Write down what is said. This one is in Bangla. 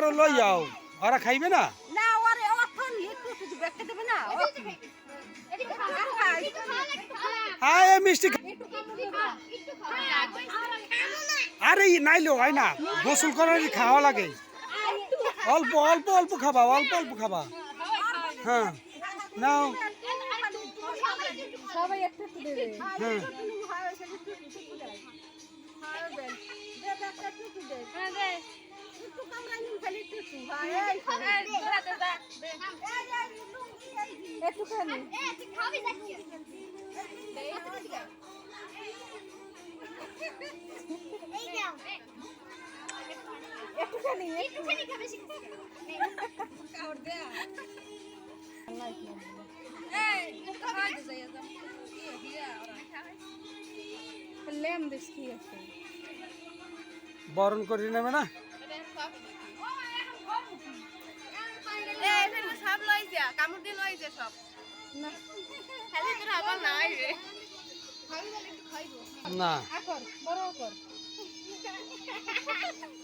করে লই যাও ওরা খাইবে না না ওরে অথন একটু একটু ব্যাগটা দেবে না হ্যাঁ এই মিষ্টি আরে ই নাইলো হয় না। গোসল করার খাওয়া লাগে। অল্প অল্প অল্প খাবা অল্প অল্প খাবা। হ্যাঁ। নাও। দেবে। হ্যাঁ। একটুখানি। একটুখানি খাবে লেম দিস কি আছে। বরণ করে নেবে না যা সব। না। খালি তোর আবার না আইবে খাবি বলে একটু খাইবো। না। আকর বড় কর।